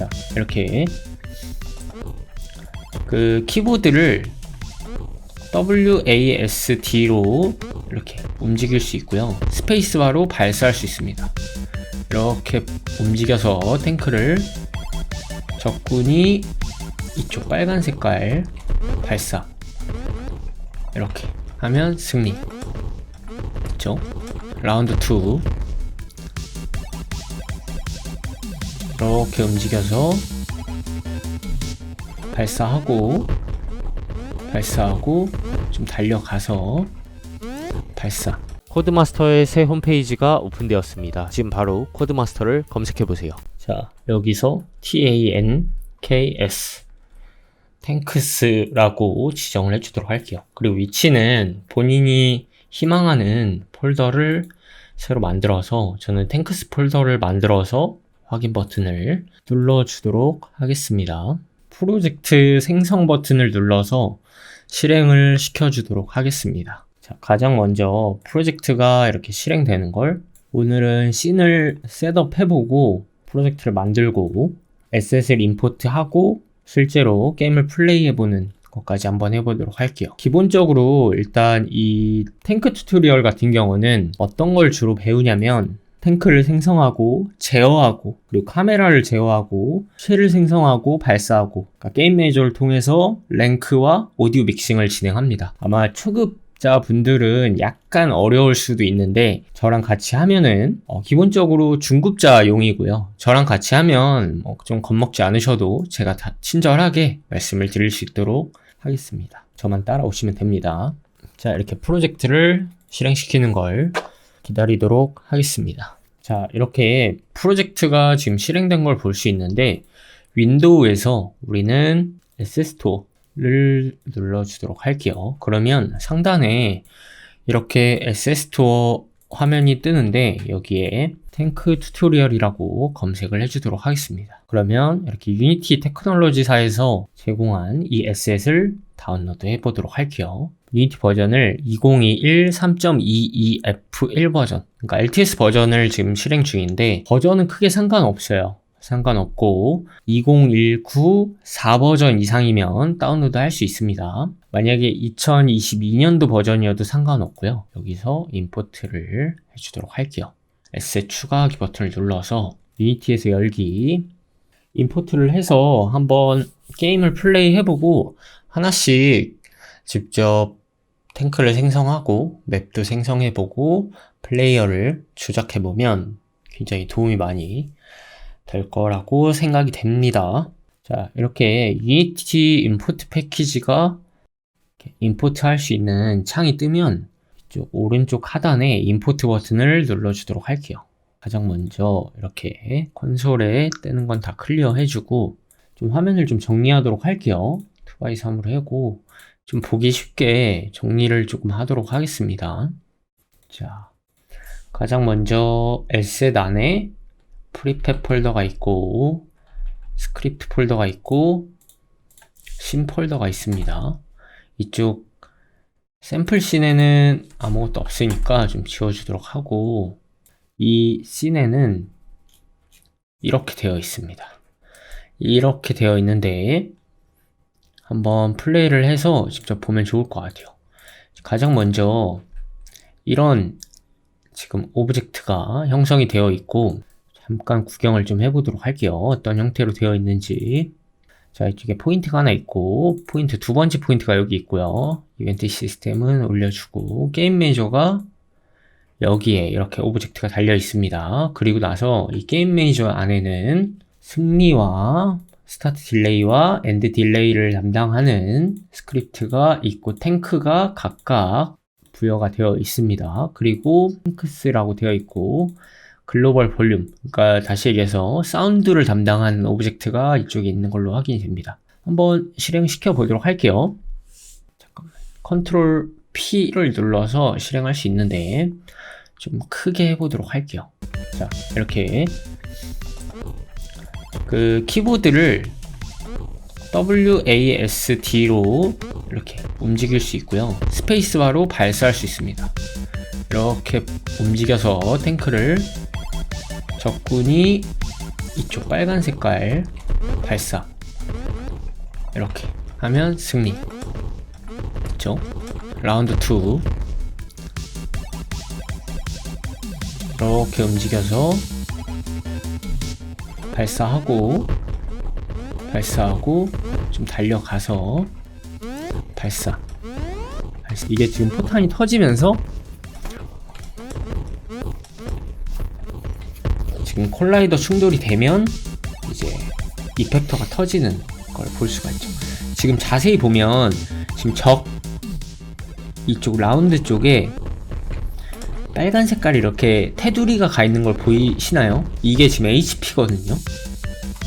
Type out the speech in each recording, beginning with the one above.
자, 이렇게 그 키보드를 WASD로 이렇게 움직일 수 있고요. 스페이스바로 발사할 수 있습니다. 이렇게 움직여서 탱크를 적군이 이쪽 빨간 색깔 발사 이렇게 하면 승리 그쵸? 라운드 2 이렇게 움직여서 발사하고 발사하고 좀 달려가서 발사 코드마스터의 새 홈페이지가 오픈되었습니다. 지금 바로 코드마스터를 검색해 보세요. 자 여기서 TANKS 탱크스라고 지정을 해주도록 할게요. 그리고 위치는 본인이 희망하는 폴더를 새로 만들어서 저는 탱크스 폴더를 만들어서 확인 버튼을 눌러주도록 하겠습니다. 프로젝트 생성 버튼을 눌러서 실행을 시켜주도록 하겠습니다. 자, 가장 먼저 프로젝트가 이렇게 실행되는 걸 오늘은 씬을 셋업 해보고 프로젝트를 만들고 SSL 임포트하고 실제로 게임을 플레이해보는 것까지 한번 해보도록 할게요. 기본적으로 일단 이 탱크 튜토리얼 같은 경우는 어떤 걸 주로 배우냐면 탱크를 생성하고 제어하고 그리고 카메라를 제어하고 쉘을 생성하고 발사하고 그러니까 게임 매니저를 통해서 랭크와 오디오 믹싱을 진행합니다. 아마 초급 자 분들은 약간 어려울 수도 있는데 저랑 같이 하면은 어, 기본적으로 중급자용이고요. 저랑 같이 하면 뭐좀 겁먹지 않으셔도 제가 다 친절하게 말씀을 드릴 수 있도록 하겠습니다. 저만 따라오시면 됩니다. 자 이렇게 프로젝트를 실행시키는 걸 기다리도록 하겠습니다. 자, 이렇게 프로젝트가 지금 실행된 걸 볼 수 있는데 윈도우에서 우리는 SS토어를 눌러주도록 할게요. 그러면 상단에 이렇게 SS토어 화면이 뜨는데 여기에 탱크 튜토리얼이라고 검색을 해주도록 하겠습니다. 그러면 이렇게 유니티 테크놀로지사에서 제공한 이 에셋을 다운로드 해보도록 할게요. 유니티 버전을 2021 3.22F1 버전, 그러니까 LTS 버전을 지금 실행 중인데 버전은 크게 상관없어요. 상관없고 2019 4버전 이상이면 다운로드 할 수 있습니다. 만약에 2022년도 버전이어도 상관없고요. 여기서 임포트를 해주도록 할게요. 에셋 추가하기 버튼을 눌러서 유니티에서 열기 임포트를 해서 한번 게임을 플레이 해보고 하나씩 직접 탱크를 생성하고 맵도 생성해보고 플레이어를 조작해보면 굉장히 도움이 많이 될 거라고 생각이 됩니다. 자, 이렇게 유니티 임포트 패키지가 임포트 할 수 있는 창이 뜨면 이쪽 오른쪽 하단에 임포트 버튼을 눌러주도록 할게요. 가장 먼저 이렇게 콘솔에 뜨는 건 다 클리어 해주고 좀 화면을 좀 정리하도록 할게요. 2x3으로 하고 좀 보기 쉽게 정리를 조금 하도록 하겠습니다. 자, 가장 먼저 엘셋 안에 프리팹 폴더가 있고 스크립트 폴더가 있고 심 폴더가 있습니다. 이쪽 샘플 씬에는 아무것도 없으니까 좀 지워주도록 하고 이 씬에는 이렇게 되어 있습니다. 이렇게 되어 있는데 한번 플레이를 해서 직접 보면 좋을 것 같아요. 가장 먼저 이런 지금 오브젝트가 형성이 되어 있고 잠깐 구경을 좀 해보도록 할게요. 어떤 형태로 되어 있는지. 자, 이쪽에 포인트가 하나 있고, 포인트 두 번째 포인트가 여기 있고요. 이벤트 시스템은 올려주고, 게임 매니저가 여기에 이렇게 오브젝트가 달려 있습니다. 그리고 나서 이 게임 매니저 안에는 승리와 스타트 딜레이와 엔드 딜레이를 담당하는 스크립트가 있고 탱크가 각각 부여가 되어 있습니다. 그리고 탱크스라고 되어 있고 글로벌 볼륨, 그러니까 다시 얘기해서 사운드를 담당하는 오브젝트가 이쪽에 있는 걸로 확인이 됩니다. 한번 실행시켜 보도록 할게요. 잠깐만. 컨트롤 P를 눌러서 실행할 수 있는데 좀 크게 해보도록 할게요. 자, 이렇게 그 키보드를 WASD로 이렇게 움직일 수 있고요. 스페이스바로 발사할 수 있습니다. 이렇게 움직여서 탱크를 적군이 이쪽 빨간 색깔 발사 이렇게 하면 승리 그쵸? 라운드 2 이렇게 움직여서 발사하고 발사하고 좀 달려가서 발사. 이게 지금 포탄이 터지면서 콜라이더 충돌이 되면 이제 이펙터가 터지는 걸 볼 수가 있죠. 지금 자세히 보면 지금 적 이쪽 라운드 쪽에 빨간 색깔이 이렇게 테두리가 가 있는 걸 보이시나요? 이게 지금 HP거든요.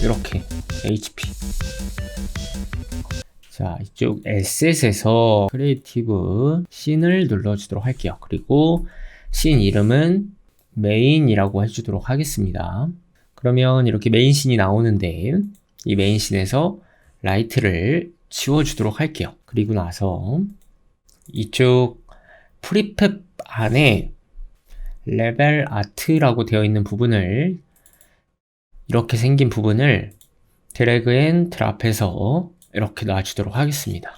이렇게 HP. 자, 이쪽 S에서 크리에이티브 씬을 눌러주도록 할게요. 그리고 씬 이름은 메인이라고 해주도록 하겠습니다. 그러면 이렇게 메인 씬이 나오는데 이 메인 씬에서 라이트를 지워주도록 할게요. 그리고 나서 이쪽 프리팹 안에 레벨 아트라고 되어 있는 부분을 이렇게 생긴 부분을 드래그 앤 드랍해서 이렇게 놔주도록 하겠습니다.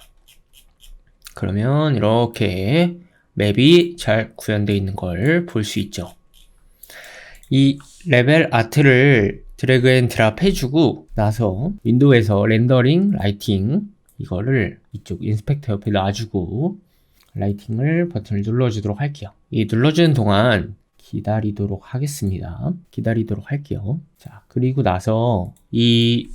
그러면 이렇게 맵이 잘 구현되어 있는 걸 볼 수 있죠. 이 레벨 아트를 드래그 앤 드랍 해주고 나서 윈도우에서 렌더링, 라이팅 이거를 이쪽 인스펙터 옆에 놔주고 라이팅을 버튼을 눌러주도록 할게요. 이 눌러주는 동안 기다리도록 하겠습니다. 기다리도록 할게요. 자, 그리고 나서 이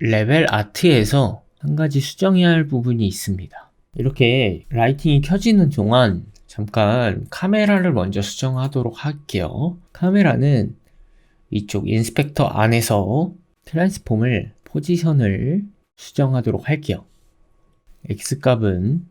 레벨 아트에서 한 가지 수정해야 할 부분이 있습니다. 이렇게 라이팅이 켜지는 동안 잠깐 카메라를 먼저 수정하도록 할게요. 카메라는 이쪽 인스펙터 안에서 트랜스폼을 포지션을 수정하도록 할게요. X 값은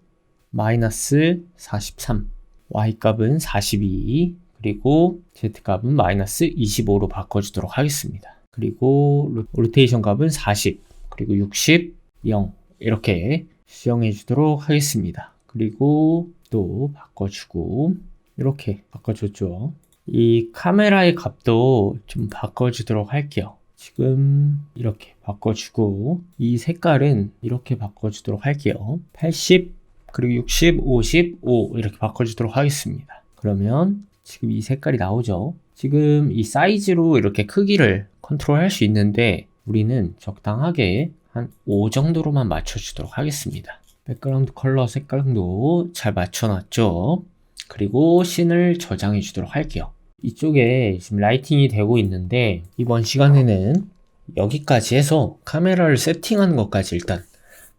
마이너스 43, Y 값은 42, 그리고 Z 값은 마이너스 25로 바꿔주도록 하겠습니다. 그리고 로- 로테이션 값은 40, 그리고 60, 0 이렇게 수정해 주도록 하겠습니다. 그리고 또 바꿔주고 이렇게 바꿔줬죠. 이 카메라의 값도 좀 바꿔주도록 할게요. 지금 이렇게 바꿔주고 이 색깔은 이렇게 바꿔주도록 할게요. 80 그리고 60, 55 이렇게 바꿔주도록 하겠습니다. 그러면 지금 이 색깔이 나오죠. 지금 이 사이즈로 이렇게 크기를 컨트롤 할 수 있는데 우리는 적당하게 한 5 정도로만 맞춰주도록 하겠습니다. 백그라운드 컬러 색깔도 잘 맞춰놨죠. 그리고 씬을 저장해 주도록 할게요. 이쪽에 지금 라이팅이 되고 있는데 이번 시간에는 여기까지 해서 카메라를 세팅하는 것까지 일단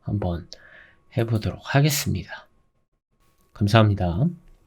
한번 해보도록 하겠습니다. 감사합니다.